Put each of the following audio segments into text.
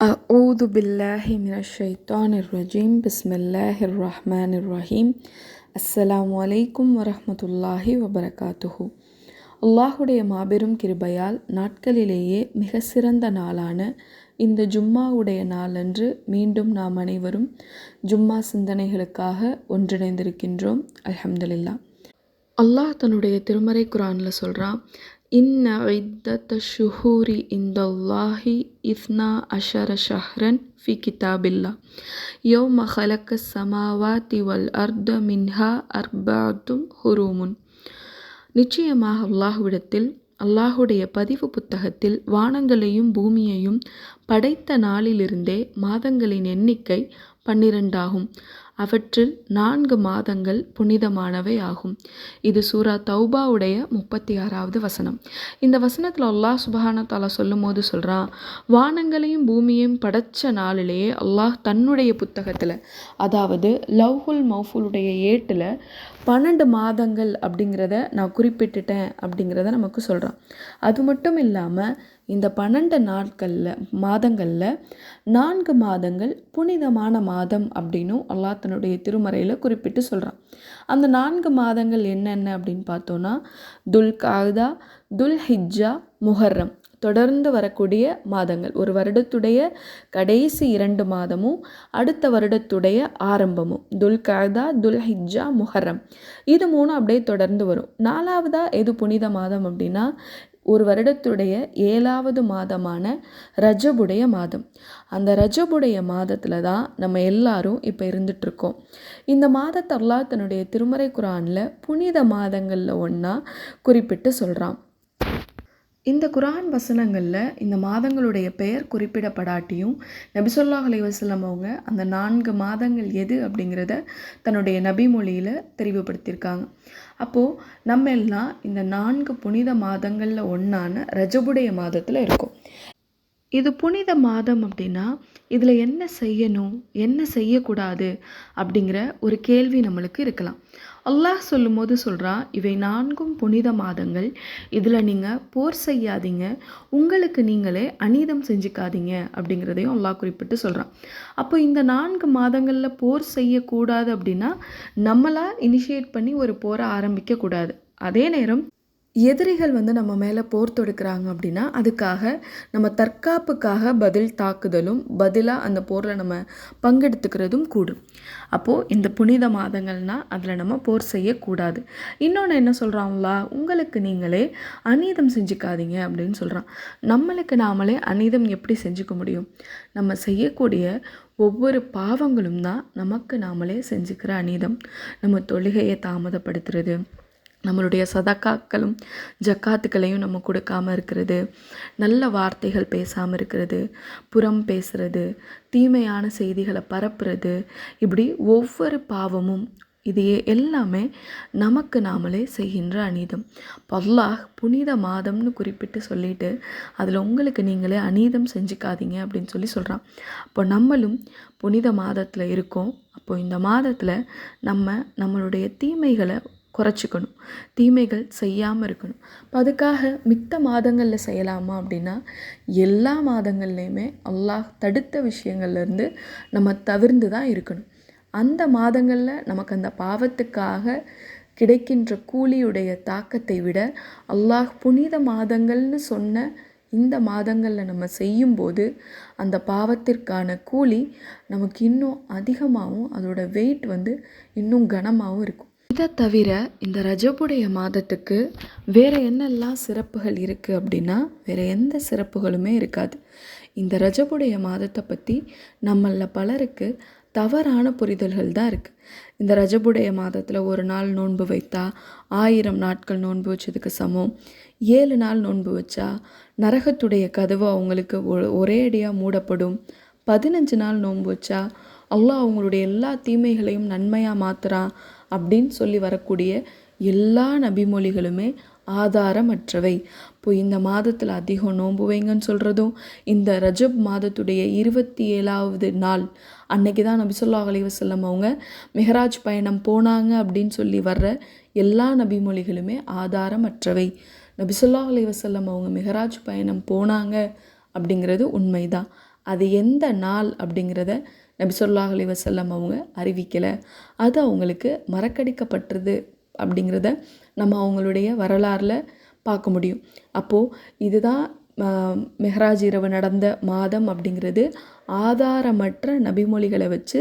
أعوذ بالله من الشيطان الرجيم بسم الله الرحمن الرحيم அஸ்ஸலாமு அலைக்கும் வரஹ்மத்துல்லாஹி வபரகாத்துஹு அல்லாஹுடைய மாபெரும் கிருபையால் நாட்களிலேயே மிக சிறந்த நாளான இந்த ஜும்மாவுடைய நாளன்று மீண்டும் நாம் அனைவரும் ஜும்மா சிந்தனைகளுக்காக ஒன்றிணைந்திருக்கின்றோம் அல்ஹம்துலில்லா அல்லாஹ் தன்னுடைய திருமறை குரானில் சொல்கிறான் إن عدة الشهور ஷுஹூரி الله இஸ்னா عشر شهرا في كتاب الله. يوم خلق السماوات அர்த மின்ஹா அர்பாத்தும் ஹுரூமுன் நிச்சயமாக அல்லாஹ்விடத்தில் அல்லாஹுடைய பதிவு புத்தகத்தில் வானங்களையும் பூமியையும் படைத்த நாளிலிருந்தே மாதங்களின் எண்ணிக்கை பன்னிரண்டாகும். அவற்றில் நான்கு மாதங்கள் புனிதமானவை ஆகும். இது சூரா தௌபாவுடைய முப்பத்தி ஆறாவது வசனம். இந்த வசனத்தில் அல்லாஹ் சுபஹான தாலா சொல்லும் போது சொல்கிறான் வானங்களையும் பூமியையும் படைச்ச நாளிலேயே அல்லாஹ் தன்னுடைய புத்தகத்தில் அதாவது லவ்ஹுல் மௌஃபுலுடைய ஏட்டில் பன்னெண்டு மாதங்கள் அப்படிங்கிறத நான் குறிப்பிட்டுட்டேன் அப்படிங்கிறத நமக்கு சொல்கிறான் அது மட்டும் இல்லாமல் இந்த பன்னெண்டு நாட்களில் மாதங்களில் நான்கு மாதங்கள் புனிதமான மாதம் அப்படின்னும் அல்லாஹ் தன்னுடைய திருமறையில் குறிப்பிட்டு சொல்கிறான் அந்த நான்கு மாதங்கள் என்னென்ன அப்படின்னு பார்த்தோன்னா துல் காதா துல் ஹிஜ்ஜா முஹர்ரம் தொடர்ந்து வரக்கூடிய மாதங்கள். ஒரு வருடத்துடைய கடைசி இரண்டு மாதமும் அடுத்த வருடத்துடைய ஆரம்பமும். துல் கதா துல் ஹிஜ்ஜா முஹர்ரம் இது மூணும் அப்படியே தொடர்ந்து வரும். நாலாவதாக எது புனித மாதம் அப்படின்னா ஒரு வருடத்துடைய ஏழாவது மாதமான ரஜபுடைய மாதம். அந்த ரஜபுடைய மாதத்தில் தான் நம்ம எல்லாரும் இப்போ இருந்துகிட்ருக்கோம் இந்த மாதத்தை அல்லா தன்னுடைய திருமறை குரானில் புனித மாதங்களில் ஒன்றா குறிப்பிட்டு சொல்கிறான் இந்த குரான் வசனங்களில் இந்த மாதங்களுடைய பெயர் குறிப்பிடப்படாட்டியும் நபிசொல்லா அலைவசல்லம் அவங்க அந்த நான்கு மாதங்கள் எது அப்படிங்கிறத தன்னுடைய நபி மொழியில் தெரிவுபடுத்தியிருக்காங்க. அப்போது நம்ம எல்லாம் இந்த நான்கு புனித மாதங்களில் ஒன்றான ரஜபுடைய மாதத்தில் இருக்கோம். இது புனித மாதம் அப்படின்னா இதில் என்ன செய்யணும் என்ன செய்யக்கூடாது அப்படிங்கிற ஒரு கேள்வி நம்மளுக்கு இருக்கலாம். அல்லாஹ் சொல்லும்போது சொல்கிறான் இவை நான்கும் புனித மாதங்கள். இதில் நீங்கள் போர் செய்யாதீங்க. உங்களுக்கு நீங்களே அநீதம் செஞ்சுக்காதீங்க. அப்படிங்கிறதையும் அல்லாஹ் குறிப்பிட்டு சொல்கிறான் அப்போ இந்த நான்கு மாதங்களில் போர் செய்யக்கூடாது அப்படின்னா நம்மளாக இனிஷியேட் பண்ணி ஒரு போரை ஆரம்பிக்கக்கூடாது. அதே நேரம் எதிரிகள் வந்து நம்ம மேலே போர் தொடுக்கிறாங்க அப்படின்னா அதுக்காக நம்ம தற்காப்புக்காக பதில் தாக்குதலும் பதிலாக அந்த போரில் நம்ம பங்கெடுத்துக்கிறதும் கூடும். அப்போது இந்த புனித மாதங்கள்னால் அதில் நம்ம போர் செய்யக்கூடாது. இன்னொன்று என்ன சொல்கிறாங்களா உங்களுக்கு நீங்களே அநீதம் செஞ்சுக்காதீங்க அப்படின்னு சொல்கிறான் நம்மளுக்கு நாமளே அநீதம் எப்படி செஞ்சுக்க முடியும்? நம்ம செய்யக்கூடிய ஒவ்வொரு பாவங்களும் தான் நமக்கு நாமளே செஞ்சுக்கிற அநீதம். நம்ம தொழுகையை தாமதப்படுத்துறது. நம்மளுடைய சதக்காக்களும் ஜக்காத்துக்களையும் நம்ம கொடுக்காமல் இருக்கிறது. நல்ல வார்த்தைகள் பேசாமல் இருக்கிறது. புறம் பேசுகிறது தீமையான செய்திகளை பரப்புறது. இப்படி ஒவ்வொரு பாவமும் இது எல்லாமே நமக்கு நாமளே செய்கின்ற அநீதம். பல்லாஹ் புனித மாதம்னு குறிப்பிட்டு சொல்லிட்டு அதில் உங்களுக்கு நீங்களே அநீதம் செஞ்சுக்காதீங்க அப்படின்னு சொல்லி சொல்கிறான் அப்போ நம்மளும் புனித மாதத்தில் இருக்கோம். அப்போது இந்த மாதத்தில் நம்ம நம்மளுடைய தீமைகளை குறைச்சிக்கணும். தீமைகள் செய்யாமல் இருக்கணும். இப்போ அதுக்காக மித்த மாதங்களில் செய்யலாமா அப்படின்னா எல்லா மாதங்கள்லேயுமே அல்லாஹ் தடுத்த விஷயங்கள்லேருந்து நம்ம தவிர்ந்து தான் இருக்கணும். அந்த மாதங்களில் நமக்கு அந்த பாவத்துக்காக கிடைக்கின்ற கூலியுடைய தாக்கத்தை விட அல்லாஹ் புனித மாதங்கள்னு சொன்ன இந்த மாதங்களில் நம்ம செய்யும்போது அந்த பாவத்திற்கான கூலி நமக்கு இன்னும் அதிகமாகவும் அதோட வெயிட் வந்து இன்னும் கனமாகவும் இருக்கும். இதை தவிர இந்த ரஜபுடைய மாதத்துக்கு வேறு என்னெல்லாம் சிறப்புகள் இருக்குது அப்படின்னா வேறு எந்த சிறப்புகளுமே இருக்காது. இந்த ரஜபுடைய மாதத்தை பற்றி நம்மளில் பலருக்கு தவறான புரிதல்கள் தான் இருக்குது இந்த ரஜபுடைய மாதத்தில் ஒரு நாள் நோன்பு வைத்தா ஆயிரம் நாட்கள் நோன்பு வச்சதுக்கு சமம். ஏழு நாள் நோன்பு வச்சா நரகத்துடைய கதவு அவங்களுக்கு ஒரே அடியாக மூடப்படும். பதினஞ்சு நாள் நோன்பு வச்சா அல்லாஹ் அவங்களுடைய எல்லா தீமைகளையும் நன்மையாக மாற்றுறான் அப்படின்னு சொல்லி வரக்கூடிய எல்லா நபிமொழிகளுமே ஆதாரமற்றவை. இப்போ இந்த மாதத்தில் அதிகம் நோன்பு வைங்கன்னு சொல்கிறதும் இந்த ரஜப் மாதத்துடைய இருபத்தி ஏழாவது நாள் அன்னைக்கு தான் நபிசுல்லா அலி வசல்லம் அவங்க மெஹராஜ் பயணம் போனாங்க அப்படின்னு சொல்லி வர்ற எல்லா நபிமொழிகளுமே ஆதாரமற்றவை. நபிசுல்லா அலி வசல்லம் அவங்க மெஹராஜ் பயணம் போனாங்க அப்படிங்கிறது உண்மைதான். அது எந்த நாள் அப்படிங்கிறத நபிசொல்லாஹ் அலி வசல்லம் அவங்க அறிவிக்கலை. அது அவங்களுக்கு மறக்கடிக்கப்பட்டது அப்படிங்கிறத நம்ம அவங்களுடைய வரலாறில் பார்க்க முடியும். அப்போது இதுதான் மெஹராஜ் இரவு நடந்த மாதம் அப்படிங்கிறது ஆதாரமற்ற நபிமொழிகளை வச்சு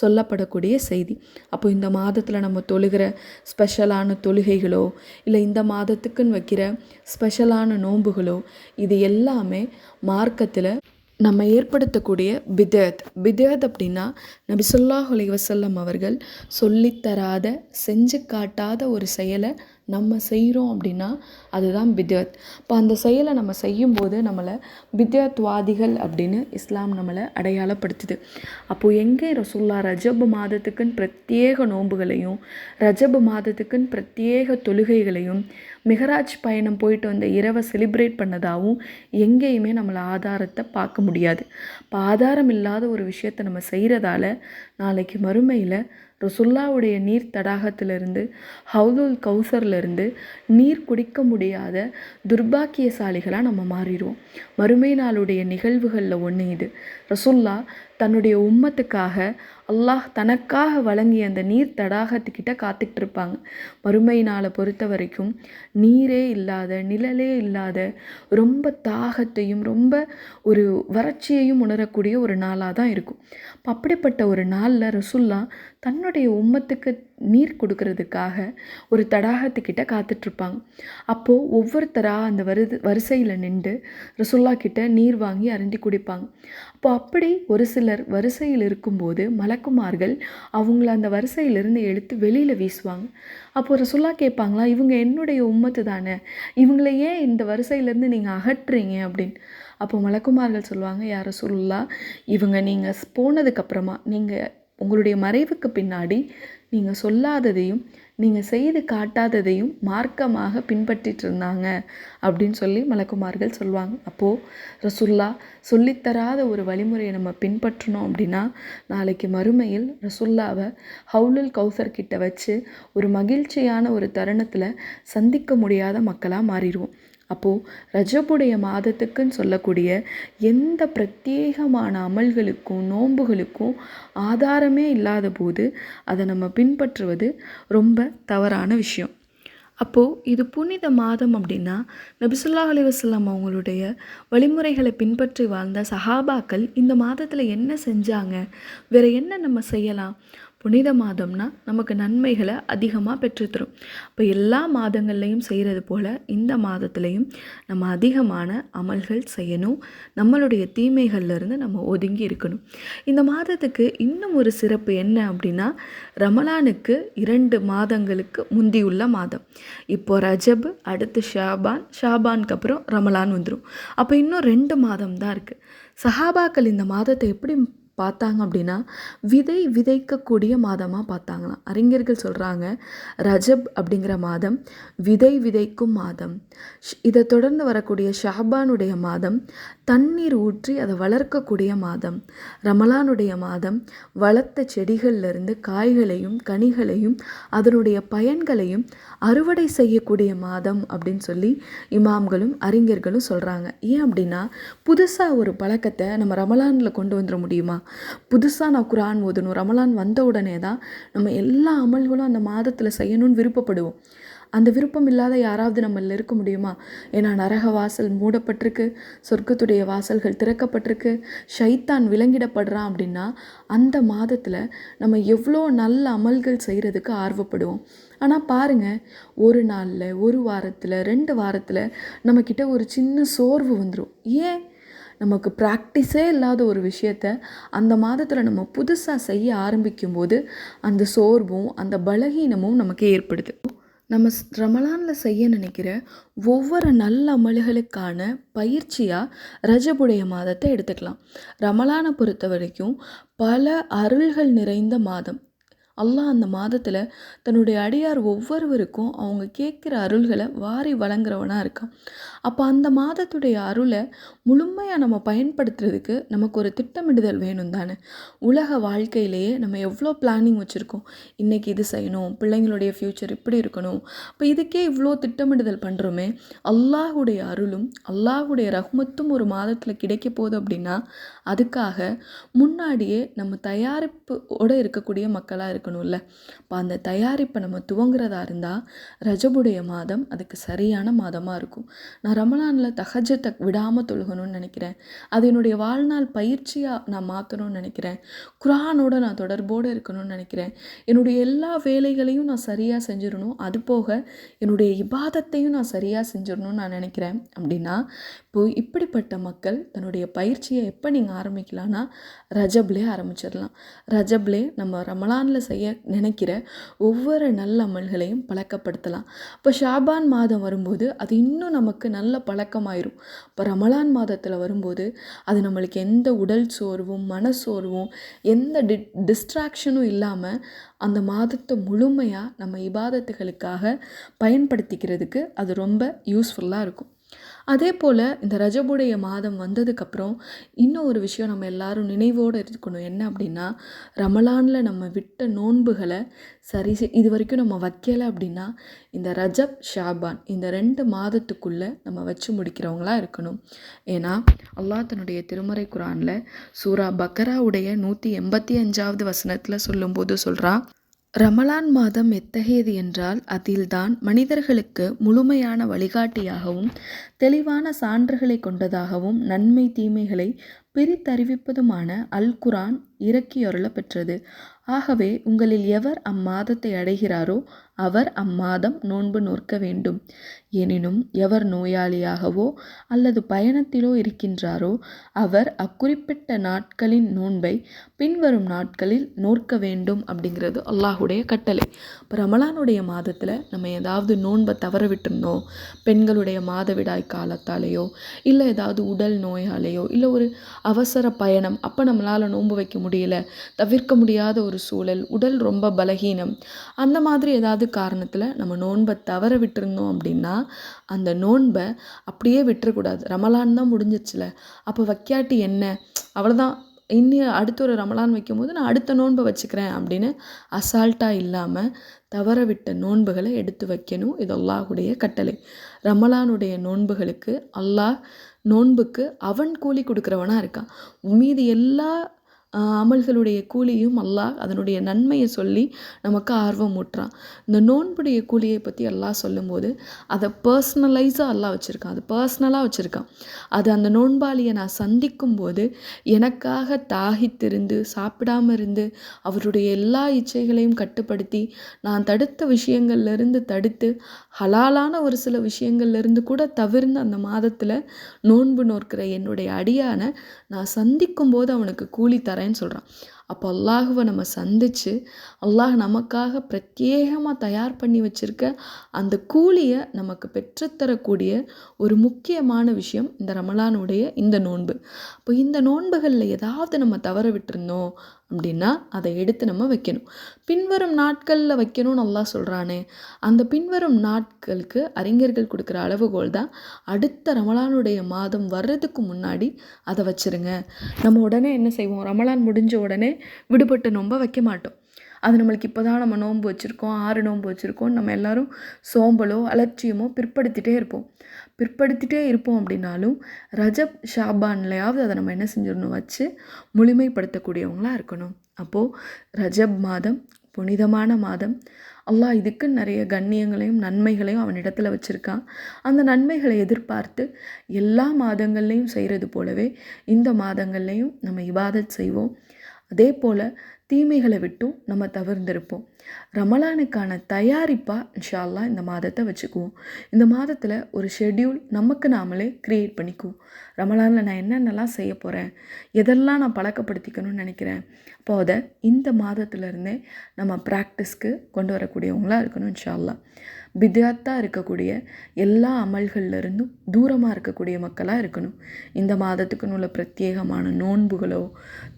சொல்லப்படக்கூடிய செய்தி. அப்போ இந்த மாதத்தில் நம்ம தொழுகிற ஸ்பெஷலான தொழுகைகளோ இல்லை இந்த மாதத்துக்குன்னு வைக்கிற ஸ்பெஷலான நோன்புகளோ இது எல்லாமே மார்க்கத்தில் நம்ம ஏற்படுத்தக்கூடிய பிதத். பிதத் அப்படின்னா நபிசுல்லாஹ் அலைஹி வஸல்லம் அவர்கள் சொல்லித்தராத செஞ்சு காட்டாத ஒரு செயலை நம்ம செய்கிறோம் அப்படின்னா அதுதான் பித்யத் இப்போ அந்த செயலை நம்ம செய்யும்போது நம்மளை பித்யாத்வாதிகள் அப்படின்னு இஸ்லாம் நம்மளை அடையாளப்படுத்துது. அப்போது எங்கே ரசுல்லா ரஜபு மாதத்துக்குன்னு பிரத்யேக நோன்புகளையும் ரஜபு மாதத்துக்குன்னு பிரத்யேக தொழுகைகளையும் மிகராஜ் பயணம் போயிட்டு வந்த இரவை செலிப்ரேட் பண்ணதாகவும் எங்கேயுமே நம்மளை ஆதாரத்தை பார்க்க முடியாது. இப்போ ஆதாரம் இல்லாத ஒரு விஷயத்தை நம்ம செய்கிறதால நாளைக்கு மறுமையில் ரசுல்லாவுடைய நீர் தடாகத்திலிருந்து ஹவுதுல் கௌசர்லேருந்து நீர் குடிக்க முடியாத துர்பாக்கியசாலிகளாக நம்ம மாறிடுவோம். மறுமை நாளுடைய நிகழ்வுகளில் ஒன்று இது. ரசுல்லா தன்னுடைய உம்மத்துக்காக அல்லாஹ் தனக்காக வழங்கிய அந்த நீர் தடாகத்துக்கிட்ட காத்துக்கிட்டு இருப்பாங்க மறுமை நாளை பொறுத்த வரைக்கும் நீரே இல்லாத நிழலே இல்லாத ரொம்ப தாகத்தையும் ரொம்ப ஒரு வறட்சியையும் உணரக்கூடிய ஒரு நாளாக தான் இருக்கும் அப்படிப்பட்ட ஒரு நாளில் ரசுல்லா தன்னுடைய உம்மத்துக்கு நீர் கொடுக்கறதுக்காக ஒரு தடாகத்துக்கிட்ட காத்துட்ருப்பாங்க. அப்போது ஒவ்வொருத்தராக அந்த வரு வரிசையில் நின்று ரசுல்லா கிட்ட நீர் வாங்கி அருந்தி குடிப்பாங்க. அப்போ அப்படி ஒரு சிலர் வரிசையில் இருக்கும்போது மலக்குமார்கள் அவங்கள அந்த வரிசையிலிருந்து எடுத்து வெளியில் வீசுவாங்க. அப்போ ரசுல்லா கேட்பாங்களா இவங்க என்னுடைய உம்மத்து தானே? இவங்கள ஏன் இந்த வரிசையிலேருந்து நீங்கள் அகற்றுறீங்க அப்படின்னு. அப்போ மலக்குமார்கள் சொல்லுவாங்க யார் சொல்லா இவங்க நீங்கள் போனதுக்கப்புறமா நீங்கள் உங்களுடைய மறைவுக்கு பின்னாடி நீங்கள் சொல்லாததையும் நீங்கள் செய்து காட்டாததையும் மார்க்கமாக பின்பற்றிட்டு இருந்தாங்க அப்படின்னு சொல்லி மலக்குமார்கள் சொல்லுவாங்க. அப்போது ரசுல்லா சொல்லித்தராத ஒரு வழிமுறையை நம்ம பின்பற்றினோம் அப்படின்னா நாளைக்கு மறுமையில் ரசுல்லாவை ஹவுலுல் கௌசர் கிட்ட வச்சு ஒரு மகிழ்ச்சியான ஒரு தருணத்தில் சந்திக்க முடியாத மக்களாக மாறிடுவோம். அப்போது ரஜபுடைய மாதத்துக்குன்னு சொல்லக்கூடிய எந்த பிரத்யேகமான அமல்களுக்கும் நோன்புகளுக்கும் ஆதாரமே இல்லாத போது அதை நம்ம பின்பற்றுவது ரொம்ப தவறான விஷயம். அப்போது இது புனித மாதம் அப்படின்னா நபிசுல்லா அலிவசல்லாம் அவங்களுடைய வழிமுறைகளை பின்பற்றி வாழ்ந்த சஹாபாக்கள் இந்த மாதத்தில் என்ன செஞ்சாங்க? வேறு என்ன நம்ம செய்யலாம்? புனித மாதம்னா நமக்கு நன்மைகளை அதிகமாக பெற்றுத்தரும். இப்போ எல்லா மாதங்கள்லையும் செய்கிறது போல் இந்த மாதத்துலேயும் நம்ம அதிகமான அமல்கள் செய்யணும். நம்மளுடைய தீமைகள்லேருந்து நம்ம ஒதுங்கி இருக்கணும். இந்த மாதத்துக்கு இன்னும் ஒரு சிறப்பு என்ன அப்படின்னா ரமலானுக்கு இரண்டு மாதங்களுக்கு முந்தியுள்ள மாதம். இப்போ ரஜப் அடுத்து ஷாபான் ஷாபானுக்கு அப்புறம் ரமலான் வந்துடும் அப்போ இன்னும் ரெண்டு மாதம் தான் இருக்குது சஹாபாக்கள் இந்த மாதத்தை எப்படி பார்த்தாங்க அப்படின்னா விதை விதைக்கக்கூடிய மாதமாக பார்த்தாங்களாம். அறிஞர்கள் சொல்கிறாங்க ரஜப் அப்படிங்கிற மாதம் விதை விதைக்கும் மாதம். இதை தொடர்ந்து வரக்கூடிய ஷஹபானுடைய மாதம் தண்ணீர் ஊற்றி அதை வளர்க்கக்கூடிய மாதம். ரமலானுடைய மாதம் வளர்த்த செடிகள்லேருந்து காய்களையும் கனிகளையும் அதனுடைய பயன்களையும் அறுவடை செய்யக்கூடிய மாதம் அப்படின்னு சொல்லி இமாம்களும் அறிஞர்களும் சொல்கிறாங்க ஏன் அப்படின்னா புதுசாக ஒரு பழக்கத்தை நம்ம ரமலானில் கொண்டு வந்துட முடியுமா? புதுசாக நான் குரான் ஓதணும். ரமலான் வந்த உடனே தான் நம்ம எல்லா அமல்களும் அந்த மாதத்தில் செய்யணும்னு விருப்பப்படுவோம். அந்த விருப்பம் இல்லாத யாராவது நம்மளில் இருக்க முடியுமா? ஏன்னா நரக வாசல் மூடப்பட்டிருக்கு சொர்க்கத்துடைய வாசல்கள் திறக்கப்பட்டிருக்கு ஷைத்தான் விலங்கிடப்படுறான் அப்படின்னா அந்த மாதத்தில் நம்ம எவ்வளோ நல்ல அமல்கள் செய்கிறதுக்கு ஆர்வப்படுவோம். ஆனால் பாருங்கள் ஒரு நாளில் ஒரு வாரத்தில் ரெண்டு வாரத்தில் நம்மக்கிட்ட ஒரு சின்ன சோர்வு வந்துடும் ஏன்? நமக்கு ப்ராக்டிஸே இல்லாத ஒரு விஷயத்த அந்த மாதத்தில் நம்ம புதுசாக செய்ய ஆரம்பிக்கும்போது அந்த சோர்வும் அந்த பலகீனமும் நமக்கு ஏற்படுது. நம்ம ரமலானில் செய்ய நினைக்கிற ஒவ்வொரு நல்ல அமல்களுக்கான பயிற்சியாக ரஜபுடைய மாதத்தை எடுத்துக்கலாம். ரமலானை பொறுத்த வரைக்கும் பல அருள்கள் நிறைந்த மாதம். அல்லாஹ் அந்த மாதத்தில் தன்னுடைய அடியார் ஒவ்வொருவருக்கும் அவங்க கேட்குற அருள்களை வாரி வழங்குறவனாக இருக்கான். அப்போ அந்த மாதத்துடைய அருளை முழுமையாக நம்ம பயன்படுத்துறதுக்கு நமக்கு ஒரு திட்டமிடுதல் வேணும் தானே உலக வாழ்க்கையிலேயே நம்ம எவ்வளோ பிளானிங் வச்சுருக்கோம்? இன்றைக்கி இது செய்யணும் பிள்ளைங்களுடைய ஃப்யூச்சர் இப்படி இருக்கணும். இப்போ இதுக்கே இவ்வளோ திட்டமிடுதல் பண்ணுறோமே அல்லாஹுடைய அருளும் அல்லாஹுடைய ரஹ்மத்தும் ஒரு மாதத்தில் கிடைக்க போகுது அப்படின்னா அதுக்காக முன்னாடியே நம்ம தயாரிப்போடு இருக்கக்கூடிய மக்களாக இருக்கணும்ல. இப்போ அந்த தயாரிப்பை நம்ம துவங்குறதா இருந்தால் ரஜபுடைய மாதம் அதுக்கு சரியான மாதமாக இருக்கும். நான் ரமலானில் தஹஜத்தை விடாமல் தொழுகணும்னு நினைக்கிறேன். அது என்னுடைய வாழ்நாள் பயிற்சியாக நான் மாற்றணும்னு நினைக்கிறேன். குரானோட நான் தொடர்போடு இருக்கணும்னு நினைக்கிறேன். என்னுடைய எல்லா வேலைகளையும் நான் சரியாக செஞ்சிடணும். அது போக என்னுடைய இபாதத்தையும் நான் சரியாக செஞ்சிடணும்னு நான் நினைக்கிறேன். அப்படின்னா இப்போ இப்படிப்பட்ட மக்கள் தன்னுடைய பயிற்சியை எப்போ நீங்கள் ஆரம்பிக்கலான்னா ரஜப்லே ஆரம்பிச்சிடலாம். ரஜப்லே நம்ம ரமலானில் செய்ய நினைக்கிற ஒவ்வொரு நல்ல அமல்களையும் பழக்கப்படுத்தலாம். இப்போ ஷாபான் மாதம் வரும்போது அது இன்னும் நமக்கு நல்ல பழக்கமாயிரும். இப்போ ரமலான் மாதத்தில் வரும்போது அது நம்மளுக்கு எந்த உடல் சோர்வும் மனசோர்வும் எந்த டி டிஸ்ட்ராக்ஷனும் இல்லாமல் அந்த மாதத்தை முழுமையாக நம்ம இபாதத்துகளுக்காக பயன்படுத்திக்கிறதுக்கு அது ரொம்ப யூஸ்ஃபுல்லாக இருக்கும். அதே போல் இந்த ரஜபுடைய மாதம் வந்ததுக்கப்புறம் இன்னும் ஒரு விஷயம் நம்ம எல்லாரும் நினைவோடு இருக்கணும். என்ன அப்படின்னா ரமலானில் நம்ம விட்ட நோன்புகளை சரி செய் இது வரைக்கும் நம்ம வைக்கலை அப்படின்னா இந்த ரஜப் ஷாபான் இந்த ரெண்டு மாதத்துக்குள்ளே நம்ம வச்சு முடிக்கிறவங்களா இருக்கணும். ஏன்னா அல்லாஹ் தன்னுடைய திருமறை குரானில் சூரா பக்கராவுடைய நூற்றி எண்பத்தி அஞ்சாவது வசனத்தில் சொல்லும்போது சொல்கிறான் ரமலான் மாதம் எத்தகையது என்றால் அதில்தான் மனிதர்களுக்கு முழுமையான வழிகாட்டியாகவும் தெளிவான சான்றுகளை கொண்டதாகவும் நன்மை தீமைகளை பிரித்தறிவிப்பதுமான அல் குரான் இறக்கியருள பெற்றது ஆகவே உங்களில் எவர் அம்மாதத்தை அடைகிறாரோ அவர் அம்மாதம் நோன்பு நோற்க வேண்டும். எனினும் எவர் நோயாளியாகவோ அல்லது பயணத்திலோ இருக்கின்றாரோ அவர் அக்குறிப்பிட்ட நாட்களின் நோன்பை பின்வரும் நாட்களில் நோற்க வேண்டும் அப்படிங்கிறது அல்லாஹுடைய கட்டளை. இப்போ ரமலானுடைய மாதத்தில் நம்ம ஏதாவது நோன்பை தவற விட்டுருந்தோம் பெண்களுடைய மாதவிடாய் காலத்தாலேயோ இல்லை ஏதாவது உடல் நோயாலேயோ இல்லை ஒரு அவசர பயணம் அப்போ நம்மளால் நோன்பு வைக்க முடியும் முடியல தவிர்க்க முடியாத ஒரு சூழல் உடல் ரொம்ப பலகீனம். அந்த மாதிரி ஏதாவது காரணத்தில் நம்ம நோன்பை தவற விட்டுருந்தோம் அப்படின்னா அந்த நோன்பை அப்படியே விட்டுறக்கூடாது. ரமலான் தான் முடிஞ்சிச்சுல. அப்போ வைக்காட்டி என்ன? அவ்வளோதான் இன்னி அடுத்த ஒரு ரமலான் வைக்கும்போது நான் அடுத்த நோன்பை வச்சுக்கிறேன் அப்படின்னு அசால்ட்டாக இல்லாமல் தவற விட்ட நோன்புகளை எடுத்து வைக்கணும். இது அல்லாஹுடைய கட்டளை. ரமலானுடைய நோன்புகளுக்கு அல்லாஹ் நோன்புக்கு அவன் கூலி கொடுக்குறவனாக இருக்கான். மீதி எல்லா அமல்களுடைய கூலியும் அல்லாஹ் அதனுடைய நன்மையை சொல்லி நமக்கு ஆர்வம் ஊட்டுறான். இந்த நோன்புடைய கூலியை பற்றி அல்லாஹ் சொல்லும்போது அதை பர்சனலைஸாக அல்லாஹ் வச்சுருக்கான். அது பர்சனலாக வச்சுருக்கான். அது அந்த நோன்பாளியை நான் சந்திக்கும் போது எனக்காக தாகித்திருந்து சாப்பிடாம இருந்து அவருடைய எல்லா இச்சைகளையும் கட்டுப்படுத்தி நான் தடுத்த விஷயங்கள்லேருந்து தடுத்து ஹலாலான ஒரு சில விஷயங்கள்லேருந்து கூட தவிர்ந்து அந்த மாதத்தில் நோன்பு நோக்கிற என்னுடைய அடியான நான் சந்திக்கும் போது அவனுக்கு கூலி வரேன்னு சொல்கிறான் அப்போ அல்லாஹுவை நம்ம சந்தித்து அல்லாஹ் நமக்காக பிரத்யேகமாக தயார் பண்ணி வச்சுருக்க அந்த கூலியை நமக்கு பெற்றுத்தரக்கூடிய ஒரு முக்கியமான விஷயம் இந்த ரமலானுடைய இந்த நோன்பு. அப்போ இந்த நோன்புகளில் ஏதாவது நம்ம தவற விட்டுருந்தோம் அப்படின்னா அதை எடுத்து நம்ம வைக்கணும். பின்வரும் நாட்களில் வைக்கணும்னு நல்லா சொல்கிறானே அந்த பின்வரும் நாட்களுக்கு அறிஞர்கள் கொடுக்குற அளவுகோல் தான் அடுத்த ரமலானுடைய மாதம் வர்றதுக்கு முன்னாடி அதை வச்சுருங்க. நம்ம உடனே என்ன செய்வோம்? ரமலான் முடிஞ்ச உடனே விடுபட்டு நோன்பை வைக்க மாட்டோம். அது நம்மளுக்கு இப்போ தான் நம்ம நோன்பு வச்சுருக்கோம் ஆறு நோன்பு வச்சுருக்கோம் நம்ம எல்லோரும் சோம்பலோ அலட்சியமோ பிற்படுத்திகிட்டே இருப்போம். பிற்படுத்திகிட்டே இருப்போம் அப்படின்னாலும் ரஜப் ஷாபான்லையாவது அதை நம்ம என்ன செஞ்சிடணும்? வச்சு முழுமைப்படுத்தக்கூடியவங்களாக இருக்கணும். அப்போது ரஜப் மாதம் புனிதமான மாதம். அல்லாஹ் இதுக்கு நிறைய கண்ணியங்களையும் நன்மைகளையும் அவனிடத்தில் வச்சுருக்கான். அந்த நன்மைகளை எதிர்பார்த்து எல்லா மாதங்கள்லேயும் செய்கிறது போலவே இந்த மாதங்கள்லேயும் நம்ம இபாதத் செய்வோம். அதே போல் தீமைகளை விட்டும் நம்ம தவிர்ந்திருப்போம். ரமலானுக்கான தயாரிப்பாக இன்ஷால்லா இந்த மாதத்தை வச்சுக்குவோம். இந்த மாதத்தில் ஒரு ஷெட்யூல் நமக்கு நாமளே க்ரியேட் பண்ணிக்குவோம். ரமலானில் நான் என்னென்னலாம் செய்ய போகிறேன் எதெல்லாம் நான் பழக்கப்படுத்திக்கணும்னு நினைக்கிறேன் அப்போ அதை இந்த மாதத்துலேருந்தே நம்ம ப்ராக்டிஸ்க்கு கொண்டு வரக்கூடியவங்களாக இருக்கணும் இன்ஷால்லா பித்யாத்தாக இருக்கக்கூடிய எல்லா அமல்கள்ல இருந்தும் தூரமாக இருக்கக்கூடிய மக்களாக இருக்கணும். இந்த மாதத்துக்குன்னு உள்ள பிரத்யேகமான நோன்புகளோ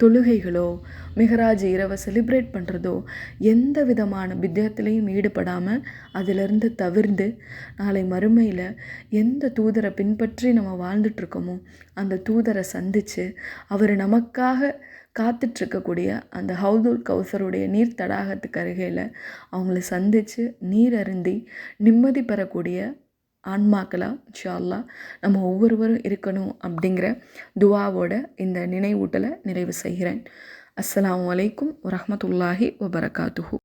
தொழுகைகளோ மிகராஜ் இரவை செலிப்ரேட் பண்ணுறதோ எந்த விதமான பித்யத்துலேயும் ஈடுபடாமல் அதிலிருந்து தவிர்ந்து நாளை மறுமையில் எந்த தூதரை பின்பற்றி நம்ம வாழ்ந்துட்டுருக்கோமோ அந்த தூதரை சந்தித்து அவர் நமக்காக காத்துட்ருக்கக்கூடிய அந்த ஹவுதுல் கௌசருடைய நீர் தடாகத்துக்கு அருகையில் அவங்கள சந்தித்து நீர் அருந்தி நிம்மதி பெறக்கூடிய ஆன்மாக்களாக ஷால்லா நம்ம ஒவ்வொருவரும் இருக்கணும் அப்படிங்கிற துவாவோட இந்த நினைவூட்டலை நிறைவு செய்கிறேன். அஸ்ஸலாமு அலைக்கும் வரமத்துல்லாஹி வபரகாத்துஹு.